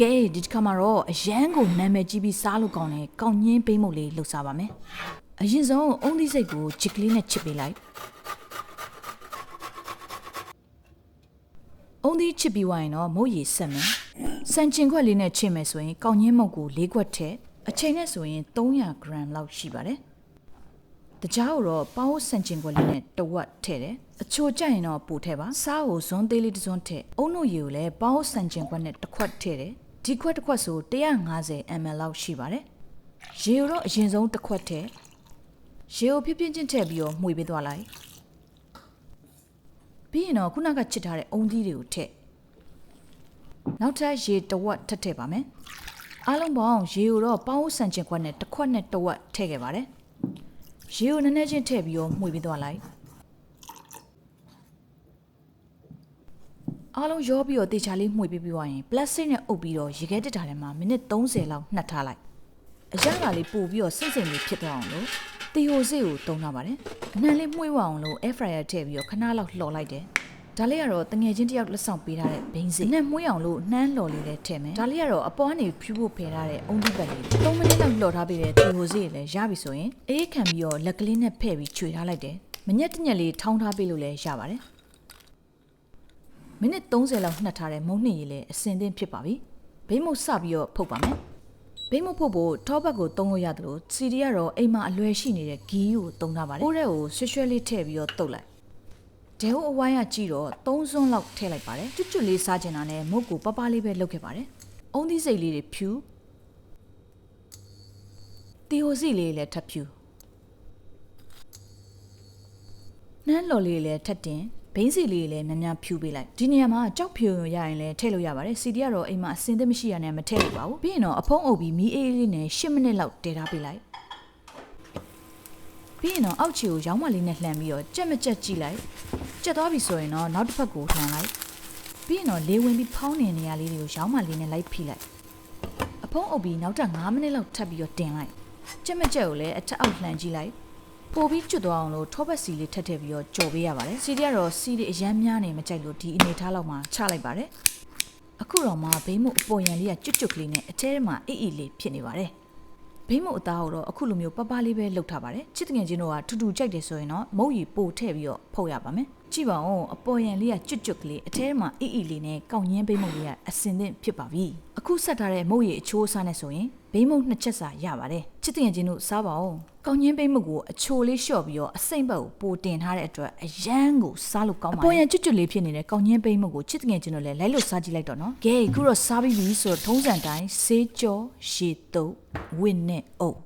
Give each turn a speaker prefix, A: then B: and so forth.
A: ကဲဒီတစ်ခါမှာတော့အရန်ကိုနာမည်ကြီးပြီးစားလို့ကောင်းတယ်ကောင်းညင်းပေးမှုလေးလှုပ်စားပါမယ်အရင်ဆုံးအုံးသီးစိတ်ကိုချစ်ကလေးနဲ့ချစ်ပေးလိုက်အုံးသီးချစ်ပြီးွားရင်တော့မုတ်ရည်ဆက်မယ်စံချင်ခွက်လေးနဲ့ချစ်မယ်ဆိုရင်ကောင်းညင်းမုတ်ကို၄ခွက်ထည့်အချိန်နဲ့ဆိုရင်300 gram လောက်ရှိပါတယ်တကြားကိုတော့ပေါင်းစံချင်ခွက်လေးနဲ့တဝက်ထည့်တယ်အချိုကြက်ရင်တော့ပို့ထည့်ပါစားကိုဇွန်းသေးလေးတစ်စွန်းထည့်အုံးတို့ရည်ကိုလည်းပေါင်းစံချင်ခွက်နဲ့တစ်ခွက်ထည့်တယ် ဒီခွက်တစ်ခွက်ဆို150 ml လောက်ရှိပါတယ်ရေကိုတော့အရင်ဆုံးတစ်ခွက်ထည့်ရေကိုဖြည်းဖြည်းချင်းထည့်ပြီးတော့မှွေပေးသွားလိုက်ပြီးရင်တော့ခုနကချစ်ထားတဲ့အုံသီးတွေကိုထည့်နောက်ထပ်ရေတစ်ဝက်ထပ်ထည့်ပါမယ်အားလုံးပေါင်းရေကိုတော့ပေါင်းစံချင်ခွက်နဲ့တစ်ခွက်နဲ့တစ်ဝက်ထည့်ခဲ့ပါတယ်ရေကိုနည်းနည်းချင်းထည့်ပြီးတော့မှွေပေးသွားလိုက် အားလုံးရောပြီးတော့တေချာလေးမှွေပေးပြီးသွားရင်ပလတ်စတစ်နဲ့အုပ်ပြီးတော့ရေခဲတက်တာထဲမှာမိနစ်30လောက်နှက်ထားလိုက်အရသာလေးပို့ပြီးတော့စိတ်စိမ်လေးဖြစ်သွားအောင်လို့တီဟိုစေ့ကိုတုံးထားပါတယ်အနှံလေးမှွေးဝအောင်လို့ air fryer ထည့်ပြီးတော့ခဏလောက်လှော်လိုက်တယ်ဒါလေးကတော့တငယ်ချင်းတယောက်လက်ဆောင်ပေးထားတဲ့ဘိန်းစေအနှံမှွေးအောင်လို့နှမ်းလှော်လေးလည်းထည့်မယ်ဒါလေးကတော့အပေါ်ကနေဖြူဖို့ဖယ်ထားတဲ့အုံးဒီပတ်လေး3မိနစ်လောက်လှော်ထားပြီးတဲ့တီဟိုစေ့လည်းရပြီဆိုရင်အေးခံပြီးတော့လက်ကလေးနဲ့ဖဲ့ပြီးခြွေထားလိုက်တယ်မညက်တညက်လေးထောင်းထားပေးလို့လည်းရပါတယ် မိနစ်30လောက်နှက်ထားတဲ့မုံနှင်းရည်လည်းအစင်သင့်ဖြစ်ပါပြီ။ဘိမုတ်စပြီးတော့ဖုတ်ပါမယ်။ဘိမုတ်ဖုတ်ဖို့ထောဘက်ကိုတုံးလို့ရတယ်လို့စီဒီကတော့အိမ်မှာအလွယ်ရှိနေတဲ့ဂီးကိုတုံးထားပါတယ်။ကိုယ့်ရဲ့ကိုရွှဲရွှဲလေးထည့်ပြီးတော့တုတ်လိုက်။ဒဲဟိုအဝိုင်းကကြည့်တော့သုံးစွန်းလောက်ထည့်လိုက်ပါတယ်။ကျွတ်ကျွတ်လေးစားကျင်တာနဲ့မုတ်ကိုပပလေးပဲလုပ်ခဲ့ပါတယ်။အုံးသီးစိတ်လေးတွေဖြူ။တီဟိုစီလေးလည်းထပ်ဖြူ။နှမ်းလော်လေးလည်းထပ်တင် ဘိန်းစီလေးလည်းများများဖြူပေးလိုက်ဒီနေရာမှာကြောက်ဖြူရရင်လည်းထည့်လို့ရပါတယ်စီဒီကတော့အိမ်မှာအစင်သစ်မရှိရနဲ့မထည့်လို့ပါဘူးပြီးရင်တော့အဖုံးအုပ်ပြီးမီးအေးလေးနဲ့10မိနစ်လောက်တည်ထားပေးလိုက်ပြီးရင်တော့အောက်ခြေကိုရောင်းမလေးနဲ့လှန်ပြီးတော့ကြက်မကြက်ကြည့်လိုက်ကြက်သွားပြီဆိုရင်တော့နောက်တစ်ဖက်ကိုလှန်လိုက်ပြီးရင်တော့လေဝင်ပြီးဖောင်းနေနေရလေးတွေကိုရောင်းမလေးနဲ့လိုက်ဖိလိုက်အဖုံးအုပ်ပြီးနောက်ထပ်9မိနစ်လောက်ထပ်ပြီးတော့တင်လိုက်ကြက်မကြက်ကိုလည်းအထက်အောက်လှန်ကြည့်လိုက် ပိုပြီးကျွတ်သွားအောင်လို့ထောပတ်စီလေးထပ်ထည့်ပြီးတော့ကြော်ပေးရပါတယ်စီတွေကတော့စီတွေအရမ်းများနေမကြိုက်လို့ဒီအနေထားလောက်မှချလိုက်ပါတယ်အခုတော့မှဘိန်းမှုအပေါ်ရန်လေးကကျွတ်ကျွတ်ကလေးနဲ့အထဲထဲမှာအိတ်အိတ်လေးဖြစ်နေပါတယ်ဘိန်းမှုအသားကိုတော့အခုလိုမျိုးပပလေးပဲလှုပ်ထားပါတယ်ချစ်တငယ်ချင်းတို့ကထူထူကြိုက်တယ်ဆိုရင်တော့မုတ်ရီပို့ထည့်ပြီးတော့ဖုတ်ရပါမယ် ကြည့်ပါဦးအပေါ်ရန်လေးကကျွတ်ကျွတ်ကလေးအထဲထဲမှာအိတ်အိတ်လေးနဲ့ကောက်ညင်းဘိန်းမှုလေးကအစင်သင့်ဖြစ်ပါပြီအခုဆက်ထားတဲ့မုတ်ရီအချိုးအစားနဲ့ဆိုရင်ဘိန်းမှုနှစ်ချက်စာရပါတယ်ချစ်တငယ်ချင်းတို့စားပါဦးကောက်ညင်းဘိန်းမှုကိုအချိုလေးလျှော့ပြီးတော့အစိမ့်ဘက်ကိုပိုတင်ထားတဲ့အတွက်အရန်ကိုစားလို့ကောင်းပါတယ်အပေါ်ရန်ကျွတ်ကျွတ်လေးဖြစ်နေတဲ့ကောက်ညင်းဘိန်းမှုကိုချစ်တငယ်ချင်းတို့လည်းလိုက်လို့စားကြည့်လိုက်တော့နော်ကဲအခုတော့စားပြီးပြီဆိုတော့ထုံးစံတိုင်းဆေးကြောရှည်တုပ်ဝင်းနဲ့အုပ်